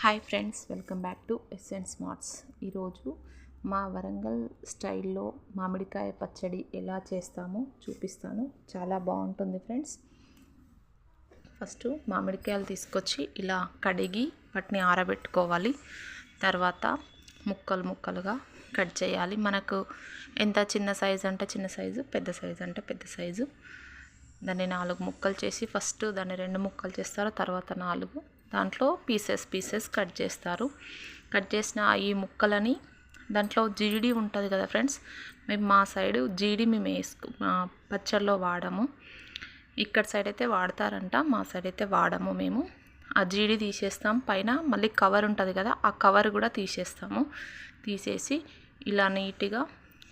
Hi friends welcome back to SN smarts ఈరోజు మా వరంగల్ స్టైల్లో మామిడికాయ పచ్చడి ఎలా చేస్తామో చూపిస్తాను. చాలా బాగుంటుంది ఫ్రెండ్స్ ఫస్ట్ మామిడికాయలు తీసుకొచ్చి ఇలా కడిగి వాటిని ఆరబెట్టుకోవాలి. తర్వాత ముక్కలు ముక్కలుగా కట్ చేయాలి. మనకు ఎంత చిన్న సైజు అంటే చిన్న సైజు పెద్ద సైజు అంటే పెద్ద సైజు దాన్ని నాలుగు ముక్కలు చేసి ఫస్ట్ దాన్ని రెండు ముక్కలు చేస్తారు. తర్వాత నాలుగు దాంట్లో పీసెస్ పీసెస్ కట్ చేస్తారు. కట్ చేసిన ఈ ముక్కలని దాంట్లో జీడి ఉంటుంది కదా ఫ్రెండ్స్ మేము మా సైడు జీడి మేము వేసుకు మా పచ్చళ్ళలో వాడము. ఇక్కడ సైడ్ అయితే వాడతారంట మా సైడ్ అయితే వాడము మేము. ఆ జీడి తీసేస్తాం పైన మళ్ళీ కవర్ ఉంటుంది కదా ఆ కవర్ కూడా తీసేస్తాము. తీసేసి ఇలా నీట్గా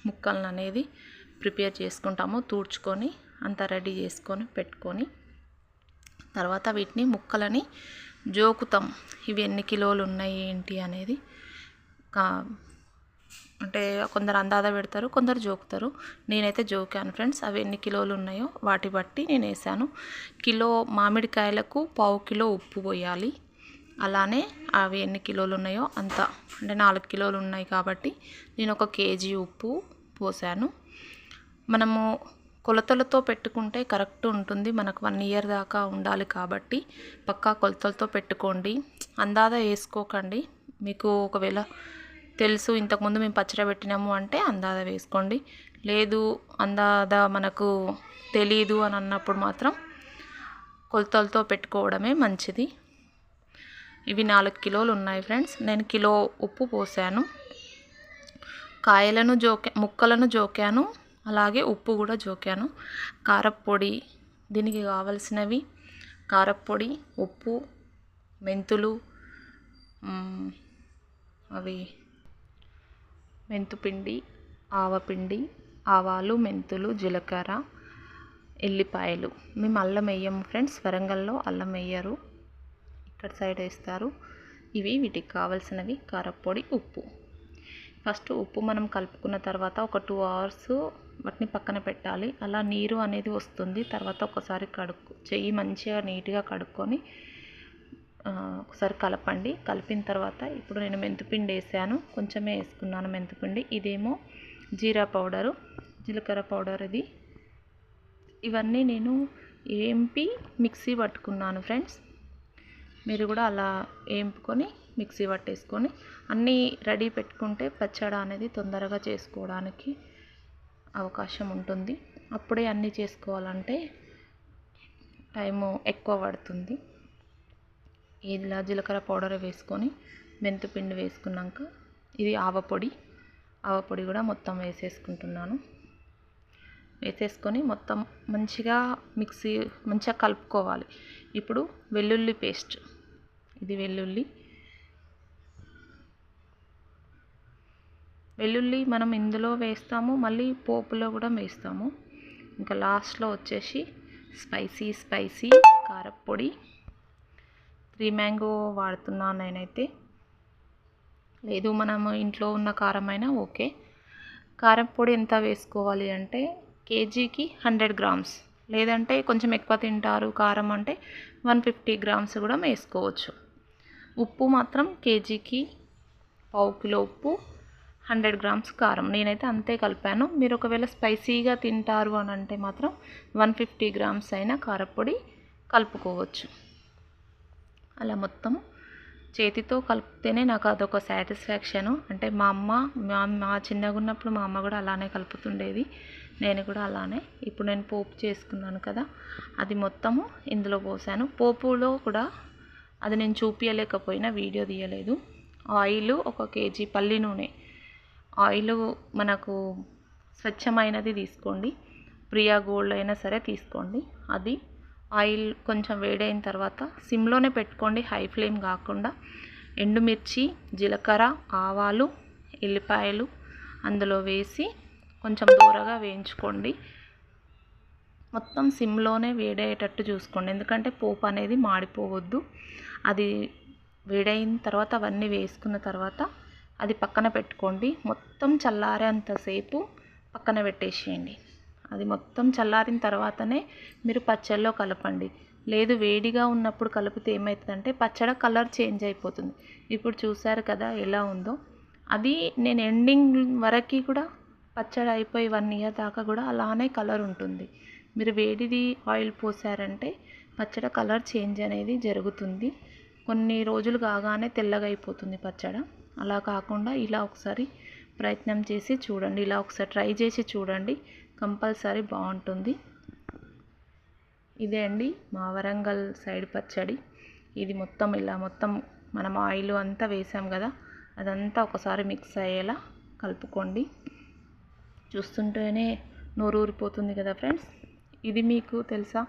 ముక్కలను అనేది ప్రిపేర్ చేసుకుంటాము తూడ్చుకొని అంతా రెడీ చేసుకొని పెట్టుకొని. తర్వాత వీటిని ముక్కలని జోకుతాం ఇవి ఎన్ని కిలోలు ఉన్నాయి ఏంటి? అనేది. అంటే కొందరు అందాద పెడతారు కొందరు జోకుతారు. నేనైతే జోకాను ఫ్రెండ్స్. అవి ఎన్ని కిలోలు ఉన్నాయో వాటి బట్టి నేను వేసాను. కిలో మామిడికాయలకు పావు కిలో ఉప్పు పోయాలి. అలానే అవి ఎన్ని కిలోలు ఉన్నాయో అంత అంటే నాలుగు కిలోలు ఉన్నాయి కాబట్టి నేను ఒక కేజీ ఉప్పు పోసాను. మనము కొలతలతో పెట్టుకుంటే కరెక్ట్ ఉంటుంది. మనకు వన్ ఇయర్ దాకా ఉండాలి కాబట్టి పక్కా కొలతలతో పెట్టుకోండి. అందాద వేసుకోకండి. మీకు ఒకవేళ తెలుసు ఇంతకుముందు మేము పచ్చడి పెట్టినాము అంటే అందాద వేసుకోండి. లేదు అందాద మనకు తెలీదు అని అన్నప్పుడు మాత్రం కొలతలతో పెట్టుకోవడమే మంచిది. ఇవి నాలుగు కిలోలు ఉన్నాయి ఫ్రెండ్స్. నేను కిలో ఉప్పు పోసాను. కాయలను జోకా ముక్కలను జోకాను. అలాగే ఉప్పు కూడా జోకాను. కారప్పొడి దీనికి కావలసినవి కారప్పొడి ఉప్పు మెంతులు అవి మెంతుపిండి ఆవపిండి ఆవాలు మెంతులు జీలకర్ర ఎల్లిపాయలు. మేము అల్లం వేయము ఫ్రెండ్స్ వరంగల్లో అల్లం వేయరు. ఇక్కడ సైడ్ వేస్తారు. ఇవి వీటికి కావలసినవి కారప్పొడి ఉప్పు. ఫస్ట్ ఉప్పు మనం కలుపుకున్న తర్వాత ఒక టూ అవర్స్ వాటిని పక్కన పెట్టాలి. అలా నీరు అనేది వస్తుంది. తర్వాత ఒకసారి కడుక్కు చెయ్యి మంచిగా నీట్గా కడుక్కొని ఒకసారి కలపండి. కలిపిన తర్వాత ఇప్పుడు నేను మెంతిపిండి వేసాను. కొంచెమే వేసుకున్నాను మెంతిపిండి. ఇదేమో జీరా పౌడరు జీలకర్ర పౌడర్ ఇది. ఇవన్నీ నేను ఏంపి మిక్సీ పట్టుకున్నాను ఫ్రెండ్స్. మీరు కూడా అలా వేంపుకొని మిక్సీ పట్టేసుకొని అన్నీ రెడీ పెట్టుకుంటే పచ్చడి అనేది తొందరగా చేసుకోవడానికి అవకాశం ఉంటుంది. అప్పుడే అన్నీ చేసుకోవాలంటే టైము ఎక్కువ పడుతుంది. ఇలా జీలకర్ర పౌడర్ వేసుకొని మెంతిపిండి వేసుకున్నాక ఇది ఆవపొడి ఆవపొడి కూడా మొత్తం వేసేసుకుంటున్నాను. వేసేసుకొని మొత్తం మంచిగా మిక్సీ మంచిగా కలుపుకోవాలి. ఇప్పుడు వెల్లుల్లి పేస్ట్. ఇది వెల్లుల్లి వెల్లుల్లి మనం ఇందులో వేస్తాము మళ్ళీ పోపులో కూడా వేస్తాము. ఇంకా లాస్ట్లో వచ్చేసి స్పైసీ స్పైసీ కారప్పొడి. త్రీ మ్యాంగో వాడుతున్నాను నేనైతే. లేదు మనము ఇంట్లో ఉన్న కారం అయినా ఓకే. కారం పొడి ఎంత వేసుకోవాలి అంటే కేజీకి హండ్రెడ్ గ్రామ్స్. లేదంటే కొంచెం ఎక్కువ తింటారు కారం అంటే వన్ ఫిఫ్టీ గ్రామ్స్ కూడా వేసుకోవచ్చు. ఉప్పు మాత్రం కేజీకి పావు కిలో ఉప్పు. హండ్రెడ్ గ్రామ్స్ కారం. నేనైతే అంతే కలిపాను. మీరు ఒకవేళ స్పైసీగా తింటారు అని అంటే మాత్రం వన్ ఫిఫ్టీ గ్రామ్స్ అయినా కారపొడి కలుపుకోవచ్చు. అలా మొత్తం చేతితో కలిపితేనే నాకు అదొక సాటిస్ఫాక్షను. అంటే మా అమ్మ మా మా చిన్నగా ఉన్నప్పుడు మా అమ్మ కూడా అలానే కలుపుతుండేది. నేను కూడా అలానే. ఇప్పుడు నేను పోపు చేసుకున్నాను కదా అది మొత్తము ఇందులో పోసాను. పోపులో కూడా అది నేను చూపించలేకపోయినా వీడియో తీయలేదు. ఆయిల్ ఒక కేజీ పల్లి నూనె. ఆయిల్ మనకు స్వచ్ఛమైనది తీసుకోండి. ప్రియా గోల్డ్ అయినా సరే తీసుకోండి. అది ఆయిల్ కొంచెం వేడైన తర్వాత సిమ్లోనే పెట్టుకోండి. హై ఫ్లేమ్ కాకుండా ఎండుమిర్చి జీలకర్ర ఆవాలు ఎల్లిపాయలు అందులో వేసి కొంచెం దూరగా వేయించుకోండి. మొత్తం సిమ్లోనే వేడయ్యేటట్టు చూసుకోండి. ఎందుకంటే పోపు అనేది మాడిపోవద్దు. అది వేడైన తర్వాత అవన్నీ వేసుకున్న తర్వాత అది పక్కన పెట్టుకోండి. మొత్తం చల్లారేంతసేపు పక్కన పెట్టేసేయండి. అది మొత్తం చల్లారిన తర్వాతనే మీరు పచ్చళ్ళలో కలపండి. లేదు వేడిగా ఉన్నప్పుడు కలిపితే ఏమవుతుందంటే పచ్చడి కలర్ చేంజ్ అయిపోతుంది. ఇప్పుడు చూసారు కదా ఎలా ఉందో. అది నేను ఎండింగ్ వరకు కూడా పచ్చడి అయిపోయి వన్ ఇయర్ దాకా కూడా అలానే కలర్ ఉంటుంది. మీరు వేడిది ఆయిల్ పోసారంటే పచ్చడి కలర్ చేంజ్ అనేది జరుగుతుంది. కొన్ని రోజులు కాగానే తెల్లగా అయిపోతుంది పచ్చడి. అలా కాకుండా ఇలా ఒకసారి ప్రయత్నం చేసి చూడండి. ఇలా ఒకసారి ట్రై చేసి చూడండి. కంపల్సరీ బాగుంటుంది. ఇదే అండి మా వరంగల్ సైడ్ పచ్చడి. ఇది మొత్తం ఇలా మొత్తం మనం ఆయిల్ అంతా వేసాం కదా అదంతా ఒకసారి మిక్స్ అయ్యేలా కలుపుకోండి. చూస్తుంటేనే నోరు ఊరిపోతుంది కదా ఫ్రెండ్స్. ఇది మీకు తెలుసా?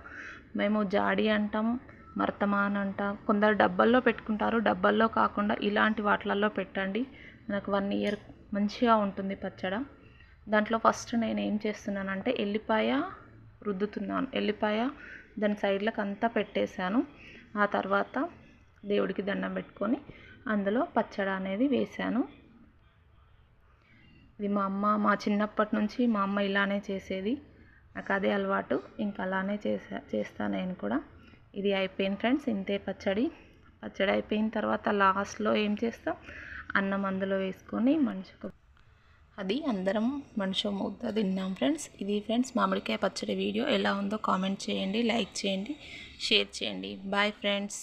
మేము జాడి అంటాం మర్తమాన్ అంట కొందరు డబ్బల్లో పెట్టుకుంటారు. డబ్బల్లో కాకుండా ఇలాంటి వాటిలలో పెట్టండి. మనకు వన్ ఇయర్ మంచిగా ఉంటుంది పచ్చడ. దాంట్లో ఫస్ట్ నేను ఏం చేస్తున్నానంటే ఎల్లిపాయ రుద్దుతున్నాను. ఎల్లిపాయ దాని సైడ్లకు అంతా పెట్టేశాను. ఆ తర్వాత దేవుడికి దండం పెట్టుకొని అందులో పచ్చడి అనేది వేశాను. ఇది మా అమ్మ మా చిన్నప్పటి నుంచి మా అమ్మ ఇలానే చేసేది. నాకు అదే అలవాటు. ఇంకా అలానే చేసా చేస్తాను నేను కూడా. ఇది అయిపోయింది ఫ్రెండ్స్. ఇంతే పచ్చడి. పచ్చడి అయిపోయిన తర్వాత లాస్ట్లో ఏం చేస్తాం? అన్నం అందులో వేసుకొని మనిషికి అది అందరం మనిషి ముద్ద తిన్నాం ఫ్రెండ్స్. ఇది ఫ్రెండ్స్ మామిడికాయ పచ్చడి వీడియో. ఎలా ఉందో కామెంట్ చేయండి లైక్ చేయండి షేర్ చేయండి. Bye friends.